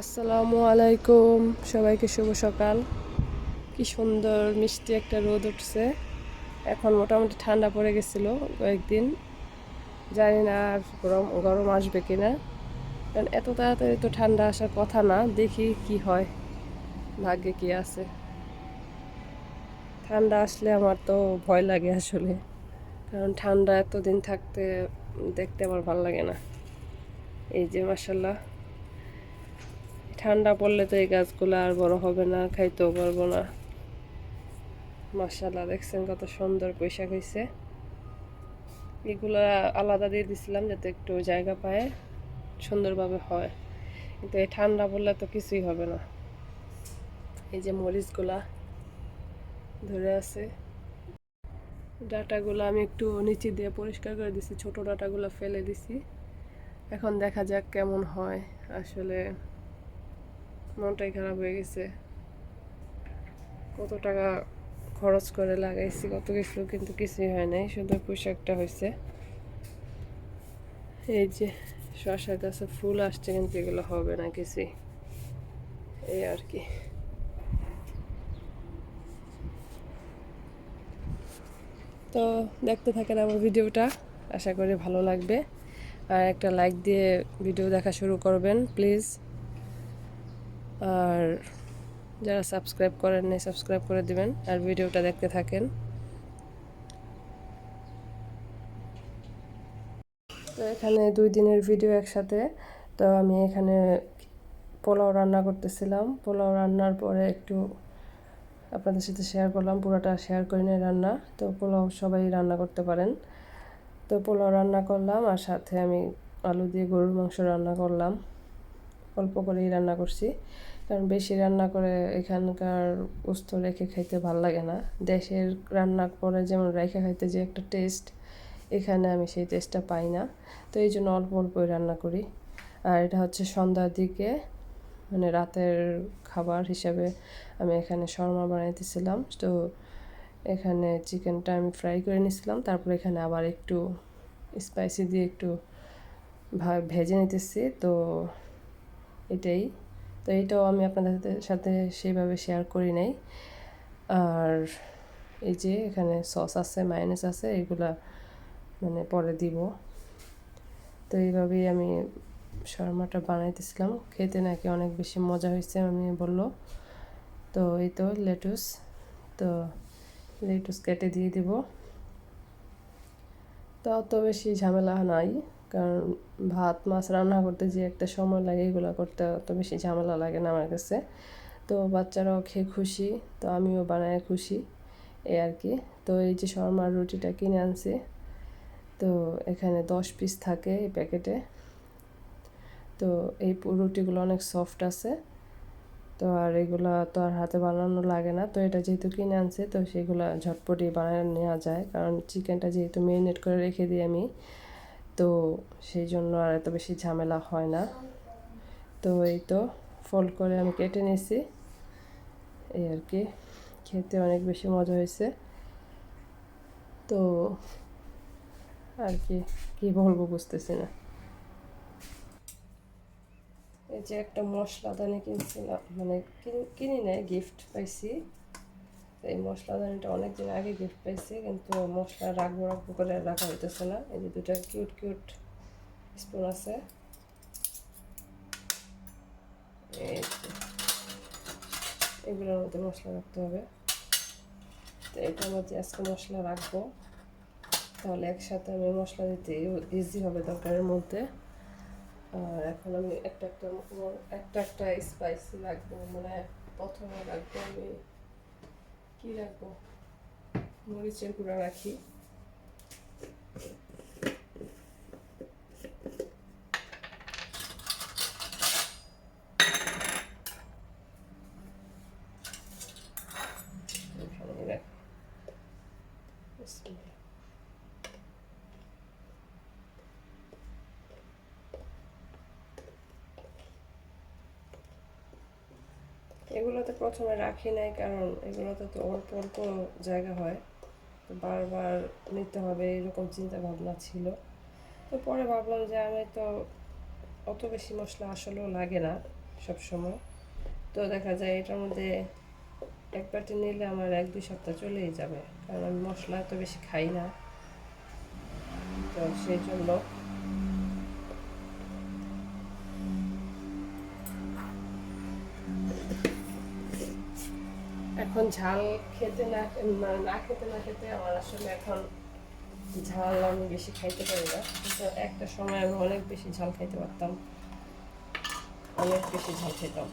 আসসালামু আলাইকুম। সবাইকে শুভ সকাল। কি সুন্দর মিষ্টি একটা রোদ উঠছে। এখন মোটামুটি ঠান্ডা পড়ে গেছিল কয়েকদিন। জানি না আর গরম গরম আসবে কিনা। কারণ এত তাড়াতাড়ি তো ঠান্ডা আসার কথা না, দেখি কি হয়। ভাগ্যে কি আছে। ঠান্ডা আসলে আমার তো ভয় লাগে আসলে। কারণ ঠান্ডা এতদিন থাকতে, দেখতে আমার ভালো লাগে না। এই যে মাসাল্লাহ ঠান্ডা পড়লে তো এই গাছগুলো আর বড় হবে না, খাইতেও পারব না। মাসাল্লাহ দেখছেন কত সুন্দর পয়সা হয়েছে এগুলা আলাদা দিয়ে দিছিলাম যাতে একটু জায়গা পায়, সুন্দরভাবে হয়। কিন্তু এই ঠান্ডা পড়লে তো কিছুই হবে না। এই যে মরিচগুলা ধরে আছে। ডাটাগুলো আমি একটু নিচে দিয়ে পরিষ্কার করে দিছি, ছোট ডাটাগুলো ফেলে দিছি। এখন দেখা যাক কেমন হয়। আসলে মনটাই খারাপ হয়ে গেছে। কত টাকা খরচ করে লাগাইছি, কত কিছু, কিন্তু কিছুই হয় নাই, শুধু পোশাকটা হয়েছে এই যে শশা গাছে ফুল আসছে, কিন্তু এগুলো হবে না কিছুই। এই আর কি। তো দেখতে থাকেন আমার ভিডিওটা, আশা করি ভালো লাগবে। আর একটা লাইক দিয়ে ভিডিও দেখা শুরু করবেন প্লিজ আর যারা সাবস্ক্রাইব করেন নাই, সাবস্ক্রাইব করে দিবেন আর ভিডিওটা দেখতে থাকেন। তো এখানে দুই দিনের ভিডিও একসাথে। তো আমি এখানে পোলাও রান্না করতেছিলাম। পোলাও রান্নার পরে একটু আপনাদের সাথে শেয়ার করলাম, পুরোটা শেয়ার করে নিয়ে রান্না। তো পোলাও সবাই রান্না করতে পারেন। তো পোলাও রান্না করলাম আর সাথে আমি আলু দিয়ে গরুর মাংস রান্না করলাম। অল্প করেই রান্না করছি। কারণ বেশি রান্না করে এখানকার উস্ত রেখে খাইতে ভালো লাগে না। দেশের রান্না করে যেমন রেখে খাইতে যে একটা টেস্ট এখানে আমি সেই টেস্টটা পাই না। তো এই জন্য অল্প অল্পই রান্না করি। আর এটা হচ্ছে সন্ধ্যার দিকে মানে রাতের খাবার হিসাবে আমি এখানে শর্মা বানাইতেছিলাম। তো এখানে চিকেনটা আমি ফ্রাই করে নিয়েছিলাম তারপর এখানে আবার একটু স্পাইসি দিয়ে একটু ভেজে নিতেছি। তো এটাই। তো এইটাও আমি আপনাদের সাথে সেইভাবে শেয়ার করি নাই। আর এই যে এখানে সস আছে মায়োনেস আছে, এগুলা মানে পরে দিব। তো এইভাবেই আমি শর্মাটা বানাইতেছিলাম। খেতে নাকি অনেক বেশি মজা হয়েছে, আমি বলল। তো এই তো লেটুস তো লেটুস কেটে দিয়ে দিব। তো অত বেশি ঝামেলা নাই। কারণ ভাত, মাছ রান্না করতে যে একটা সময় লাগে, এগুলো করতে অত বেশি ঝামেলা লাগে না আমার কাছে। তো বাচ্চারাও খেয়ে খুশি, তো আমিও বানায় খুশি এই আর কি। তো এই যে শর্মার রুটিটা কিনে আনছি, তো এখানে দশ পিস থাকে এই প্যাকেটে তো এই রুটিগুলো অনেক সফট আছে, তো আর এগুলো তো আর হাতে বানানো লাগে না। তো এটা যেহেতু কিনে আনছে, তো সেগুলো ঝটপটি বানিয়ে নেওয়া যায়। কারণ চিকেনটা যেহেতু মেরিনেট করে রেখে দিই আমি তো সেই জন্য আর এত বেশি ঝামেলা হয় না। তো এই তো ফোল্ড করে আমি কেটে নিয়েছি। এই আর কি, খেতে অনেক বেশি মজা হয়েছে। তো আর কি কি বলব বুঝতেছি না। এই যে একটা মশলাদানি কিনছিলাম মানে কিনি নেয় গিফট পাইছি। এই মশলা মশলাদানিটা অনেক দিন আগে গিফট পাইছি কিন্তু মশলা রাখব রাখব করে রাখা হইতেছে না। এই যে দুটা কিউট কিউট স্পুন আছে। এগুলোর মধ্যে মশলা রাখতে হবে। তো এটার মধ্যে আজকে মশলা রাখব, তাহলে একসাথে আমি মশলা দিতে ইজি হবে দরকারের মধ্যে। আর এখন আমি একটা একটা একটা একটা স্পাইসি রাখব মানে প্রথমে রাখব আমি। কী রাখব? মরিচের গুঁড়া রাখি। এগুলোতে প্রথমে রাখি নাই, কারণ এগুলোতে তো অল্প অল্প জায়গা হয়। তো বারবার নিতে হবে, এরকম চিন্তা ভাবনা ছিল। তো পরে ভাবলাম যে আমি তো অত বেশি মশলা আসলেও লাগে না সব সময় তো দেখা যায় এটার মধ্যে এক বাটি নিলে আমার এক দুই সপ্তাহ চলেই যাবে, কারণ আমি মশলা তো বেশি খাই না। তো সেই জন্য এখন ঝাল খেতে না না খেতে না খেতে আমার আসলে এখন ঝাল আমি বেশি খাইতে পারি না। কিন্তু একটা সময় আমি অনেক বেশি ঝাল খাইতে পারতাম। অনেক বেশি ঝাল খেতাম।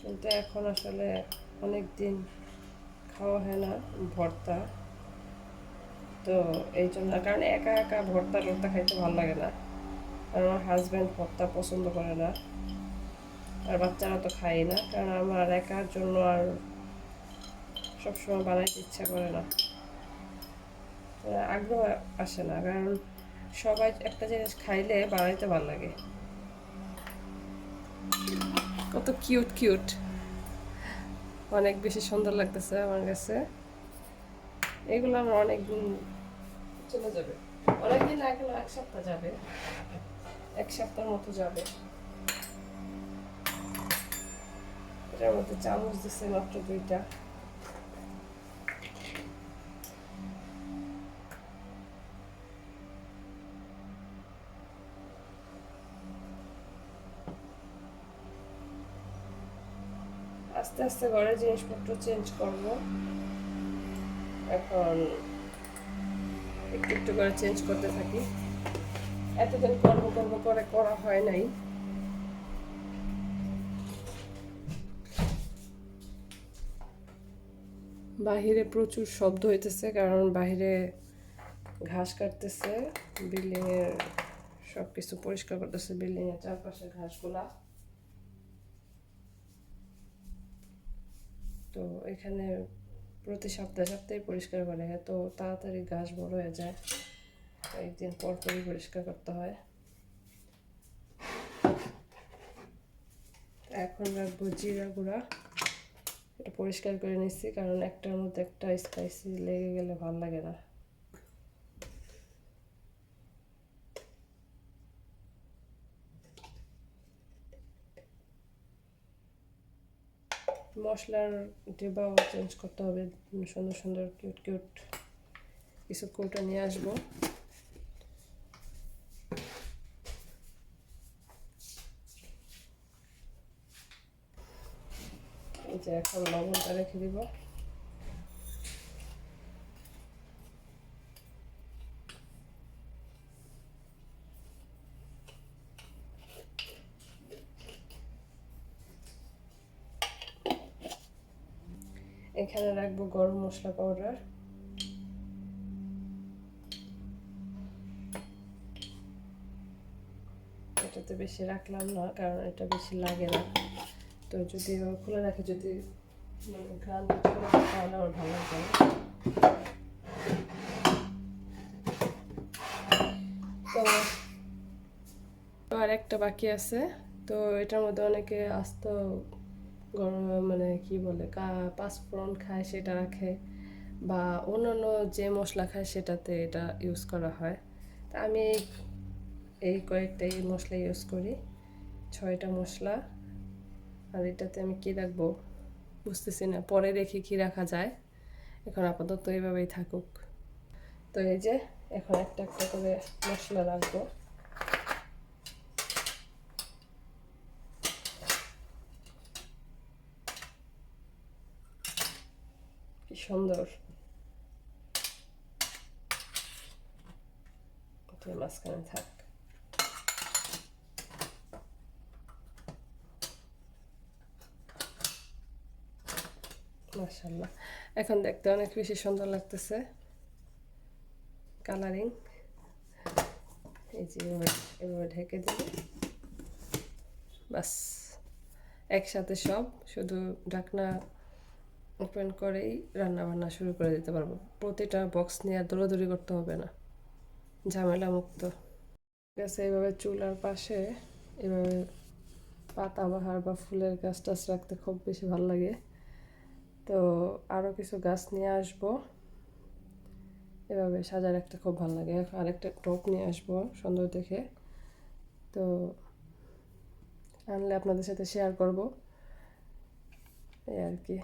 কিন্তু এখন আসলে অনেক দিন খাওয়া হয় না, ভর্তা। তো এই জন্য, কারণ একা একা ভর্তা টর্তা খাইতে ভালো লাগে না। কারণ আমার হাজব্যান্ড ভর্তা পছন্দ করে না। আর বাচ্চারা তো খায় না, কারণ আমার একার জন্য আর সবসময় বানাইতে ইচ্ছা করে না। আগ্রহ আসে না, কারণ সবাই একটা জিনিস খাইলে বানাইতে ভালো লাগে। কত কিউট কিউট অনেক বেশি সুন্দর লাগতেছে আমার কাছে। এগুলো আমার অনেক দিন চলে যাবে। অনেক দিন না এক সপ্তাহ যাবে। এক সপ্তাহের মতো যাবে। দুইটা আস্তে আস্তে ঘরের জিনিসপত্র চেঞ্জ করব এখন একটু একটু করে চেঞ্জ করতে থাকি এতদিন করব করব করে করা হয় নাই বাহিরে প্রচুর শব্দ হইতেছে, কারণ বাহিরে ঘাস কাটতেছে, বিল্ডিংয়ের সব কিছু পরিষ্কার করতেছে, বিল্ডিংয়ের চারপাশে ঘাসগুলা। তো এখানে প্রতি সপ্তাহে সপ্তাহে পরিষ্কার করে, এত তাড়াতাড়ি ঘাস বড় হয়ে যায়, একদিন পর পরই পরিষ্কার করতে হয়। এখন রাখব জিরা গুঁড়া। এটা পরিষ্কার করে নিচ্ছি, কারণ একটার মধ্যে একটা স্পাইসি লেগে গেলে ভালো লাগে না। মশলার ডিবাও চেঞ্জ করতে হবে, সুন্দর সুন্দর কিউট কিউট কিছু কৌটা নিয়ে আসব। এখন লবণটা রেখে দিব। এখানে রাখব গরম মশলা পাউডার এটাতে বেশি রাখলাম না, কারণ এটা বেশি লাগে না। তো যদি খুলে রাখে যদি মানে তাহলে আমার ভালো লাগবে। তো আর একটা বাকি আছে। তো এটার মধ্যে অনেকে আস্ত গরম মানে কি বলে পাঁচফোড়ন খায়, সেটা রাখে। বা অন্যান্য যে মশলা খায়, সেটাতে এটা ইউজ করা হয়। তা আমি এই কয়েকটা এই মশলা ইউজ করি। ছয়টা মশলা। আর এটাতে আমি কি রাখব? বুঝতেছি না। পরে রেখে কি রাখা যায়। এখন আপাতত এইভাবেই থাকুক। তো এই যে, এখন একটা একটা করে মশলা রাখব। কি সুন্দর। মাঝখানে থাক। মাশাল্লাহ এখন দেখতে অনেক বেশি সুন্দর লাগতেছে। কালারিং এই যে এভাবে ঢেকে দিলে বাস। একসাথে সব, শুধু ঢাকনা ওপেন করেই রান্না বান্না শুরু করে দিতে পারব। প্রতিটা বক্স নিয়ে আর দৌড়াদৌড়ি করতে হবে না। ঝামেলা মুক্ত। ঠিক আছে এইভাবে চুলার পাশে এভাবে পাতা বাহার বা ফুলের গাছ টাছ রাখতে খুব বেশি ভালো লাগে। তো আরও কিছু গাছ নিয়ে আসব। এভাবে সাজার একটা খুব ভালো লাগে। আরেকটা টপ নিয়ে আসব সুন্দর দেখে। তো আনলে আপনাদের সাথে শেয়ার করব। এই আর কি।